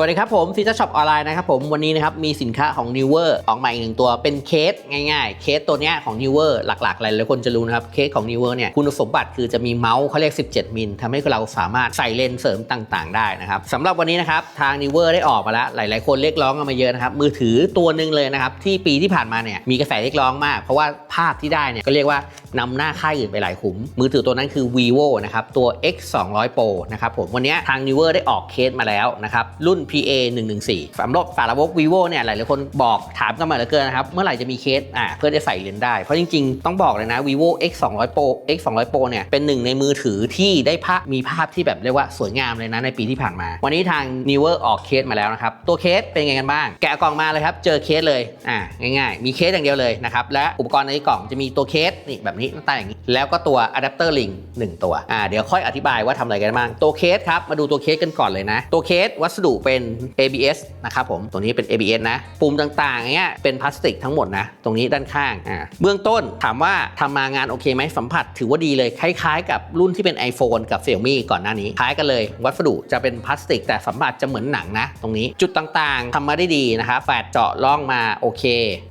สวัสดีครับผมฟีเจอร์ช็อปออนไลน์นะครับผมวันนี้นะครับมีสินค้าของ Newer ออกมาอีกหนึ่งตัวเป็นเคสง่ายๆ เคสตัวเนี้ยของ Newer หลักๆหลายๆคนจะรู้นะครับเคสของ Newer เนี่ยคุณสมบัติคือจะมีเมาส์เขาเรียก 17 มิลทำให้เราสามารถใส่เลนส์เสริมต่างๆ ได้นะครับสำหรับวันนี้นะครับทาง Newer ได้ออกมาแล้ว หลายๆ คนเรียกร้องกันมาเยอะนะครับมือถือตัวหนึ่งเลยนะครับที่ปีที่ผ่านมาเนี่ยมีกระแสเรียกร้องมาก เพราะว่าภาพที่ได้เนี่ยก็เรียกว่านำหน้าค่ายอื่นไปหลายขุม มือถือตัวนั้นคือ vivo นะครับ ตัว x 2 0 0 pro นะครับผม วันนี้ทาง Newer ได้ออกเคสมาแล้วนะครับ รุ่น PA 114สำหรับสารวก vivo เนี่ย หลายๆคนบอกถามกันมาเหลือเกินนะครับ เมื่อไหร่จะมีเคสอ่าเพื่อจะใส่เลนส์ได้ เพราะจริงๆ ต้องบอกเลยนะ vivo x 2 0 0 pro x 2 0 0 pro เนี่ย เป็นหนึ่งในมือถือที่ได้ภาพมีภาพที่แบบเรียกว่าสวยงามเลยนะในปีที่ผ่านมา วันนี้ทาง Newer ออกเคสมาแล้วนะครับ ตัวเคสเป็นไงกันบ้าง แกะกล่องมาเลยครับ เจอเคสเลย อ่า ง่าย ๆ มีเคสอย่างเดียวเลยนะครับ และอุปกรณ์ในกล่องจะมีตัวเคสนี่แบบนี้หน้าตาอย่างนี้ แล้วก็ตัวอะแดปเตอร์ลิงหนึ่งตัวอ่าเดี๋ยวค่อยอธิบายว่าทำอะไรกันบ้างตัวเคสครับมาดูตัวเคสกันก่อนเลยนะ ตัวเคสวัสดุเป็น ABS นะครับผมตัวนี้เป็น ABS นะปุ่มต่างๆเงี้ยเป็นพลาสติกทั้งหมดนะ ตรงนี้ด้านข้างอ่าเบื้องต้นถามว่าทำมางานโอเคไหมสัมผัสถือว่าดีเลยคล้ายๆ กับรุ่นที่เป็น iPhone กับ Xiaomi ก่อนหน้านี้คล้ายกันเลย วัสดุจะเป็นพลาสติก แต่สัมผัสจะเหมือนหนังนะ ตรงนี้จุดต่างๆทำมาได้ดีนะครับแฝดเจาะร่องมาโอเค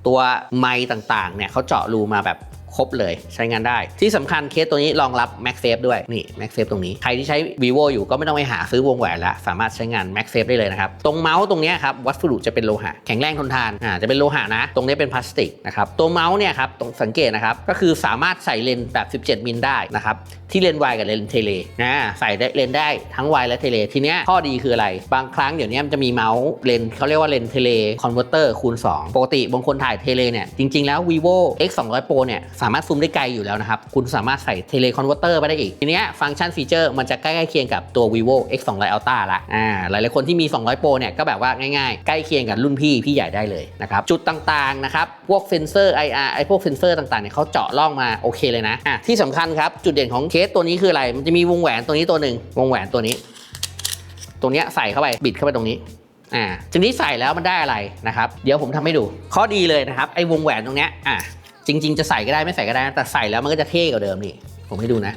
ตัวไม้ต่างๆเนี่ยเขาเจาะรูมาแบบ ครบเลยใช้งานได้ ที่สำคัญเคสตัวนี้รองรับ MagSafe ด้วยนี่ MagSafe ตรงนี้ ใครที่ใช้ vivo อยู่ก็ไม่ต้องไปหาซื้อวงแหวนแล้วสามารถใช้งาน MagSafe ได้เลยนะครับ ตรงเมาส์ตรงนี้ครับวัสดุจะเป็นโลหะแข็งแรงทนทานอ่าจะเป็นโลหะนะ ตรงนี้เป็นพลาสติกนะครับตัวเมาส์เนี่ยครับตรงสังเกตนะครับก็คือสามารถใส่เลนส์แบบ 17 มิลได้นะครับที่เลนส์วายกับเลนส์เทเลนะใส่ได้เลนส์ได้ทั้งวายและเทเลทีเนี้ยข้อดีคืออะไรบางครั้งเดี๋ยวนี้มันจะมีเมาส์เลนส์เขาเรียกว่าเลนส์เทเลคอนเวอร์เตอร์คูณ2ปกติบางคนถ่ายเทเลเนี่ยจริงๆแล้ว vivo x 2 0 0 pro เนี่ยสามารถซูมได้ไกลอยู่แล้วนะครับ คุณสามารถใส่เทเลคอนเวอร์เตอร์ไปได้อีก ทีเนี้ยฟังก์ชันฟีเจอร์มันจะใกล้ๆเคียงกับตัว vivo x 2 0 0 ultra ละอ่าหลายๆคนที่มี 200 pro เนี่ยก็แบบว่าง่ายๆ ใกล้เคียงกับรุ่นพี่พี่ใหญ่ได้เลยนะครับจุดต่างๆนะครับพวกเซนเซอร์ IR ไอพวกเซนเซอร์ต่างๆเนี่ยเขาเจาะร่องมาโอเคเลยนะอะที่สำคัญครับจุดเด่นของเคสตัวนี้คืออะไร มันจะมีวงแหวนตัวนี้ตัวหนึ่งวงแหวนตัวนี้ตรงเนี้ยใส่เข้าไปบิดเข้าไปตรงนี้อ่าทีนี้ใส่แล้วมันได้อะไรนะครับ เดี๋ยวผมทำให้ดู ข้อดีเลยนะครับ ไอ้วงแหวนตรงเนี้ยอ่า จริง ๆ จะใส่ก็ได้ไม่ใส่ก็ได้นะแต่ใส่แล้วมันก็จะเท่กว่าเดิมนี่ ผมให้ดูนะ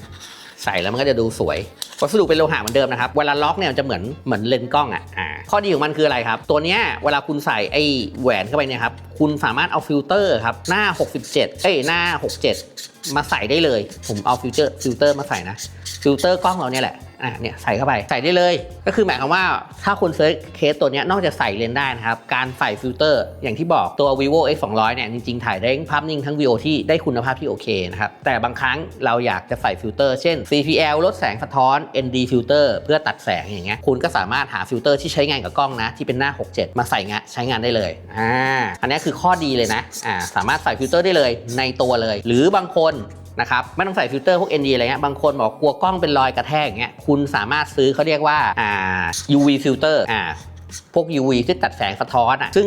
ใส่แล้วมันก็จะดูสวยวัสดุเป็นโลหะเหมือนเดิมนะครับเวลาล็อกเนี่ยมันจะเหมือนเหมือนเลนกล้องอะอ่าข้อดีของมันคืออะไรครับ ตัวเนี้ยเวลาคุณใส่ไอ้แหวนเข้าไปเนี่ยครับคุณสามารถเอาฟิลเตอร์ครับหน้า 67 เอ้ยหน้า 67 มาใส่ได้เลย ผมเอาฟิลเตอร์ฟิลเตอร์มาใส่นะฟิลเตอร์กล้องเราเนี่ยแหละ อะเนี่ยใส่เข้าไปใส่ได้เลย ก็คือหมายความว่าถ้าคุณเซิร์ชเคสตัวนี้นอกจากใส่เลนส์ได้นะครับ การใส่ฟิลเตอร์ อย่างที่บอกตัว vivo x 2 0 0เนี่ยจริงๆ ถ่ายได้ภาพนิ่งทั้งวิดีโอที่ได้คุณภาพที่โอเคนะครับ แต่บางครั้งเราอยากจะใส่ฟิลเตอร์เช่น CPL ลดแสงสะท้อน ND filter เพื่อตัดแสงอย่างเงี้ยคุณก็สามารถหาฟิลเตอร์ที่ใช้งานกับกล้องนะ ที่เป็นหน้า 67 มาใส่งานใช้งานได้เลยอ่าอันนี้คือข้อดีเลยนะอ่าสามารถใส่ฟิลเตอร์ได้เลยในตัวเลย หรือบางคน นะครับไม่ต้องใส่ฟิลเตอร์พวก ND อะไรเงี้ยบางคนบอกกลัวกล้องเป็นรอยกระแทกอย่างเงี้ยคุณสามารถซื้อเขาเรียกว่าอ่า UV ฟิลเตอร์อ่าพวก UV ที่ตัดแสงสะท้อนอะซึ่ง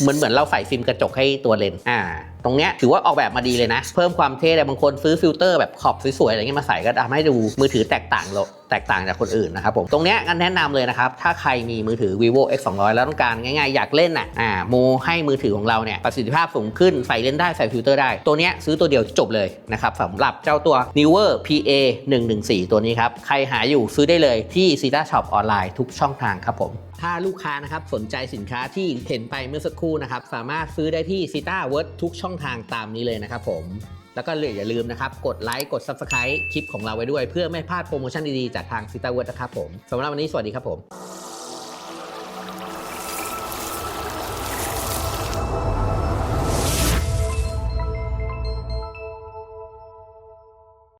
เหมือนเหมือนเราใส่ฟิล์มกระจกให้ตัวเลนส์อ่า ตรงเนี้ยถือว่าออกแบบมาดีเลยนะ เพิ่มความเท่เลยบางคนซื้อฟิลเตอร์แบบขอบสวยๆอะไรเงี้ยมาใส่ก็ทำให้ดูมือถือแตกต่างโลแตกต่างจากคนอื่นนะครับผม ตรงเนี้ยงั้นแนะนำเลยนะครับ ถ้าใครมีมือถือ vivo x 2 0 0แล้วต้องการง่ายๆ อยากเล่นน่ะอ่าโมให้มือถือของเราเนี่ยประสิทธิภาพสูงขึ้นใส่เล่นได้ใส่ฟิลเตอร์ได้ ตัวเนี้ยซื้อตัวเดียวจบเลยนะครับสำหรับเจ้าตัว newer pa 114ตัวนี้ครับ ใครหาอยู่ซื้อได้เลยที่ Sita Shop ออนไลน์ทุกช่องทางครับผมถ้าลูกค้านะครับสนใจสินค้าที่เห็นไปเมื่อสักครู่นะครับสามารถซื้อได้ที่ Sita w o r d ทุกช่องทางตามนี้เลยนะครับผมแล้วก็อย่าลืมนะครับ กดไลค์ กด Subscribe คลิปของเราไว้ด้วย เพื่อไม่พลาดโปรโมชั่นดี ๆ จากทางซิตาเวิร์ดนะครับผมสำหรับวันนี้สวัสดีครับผม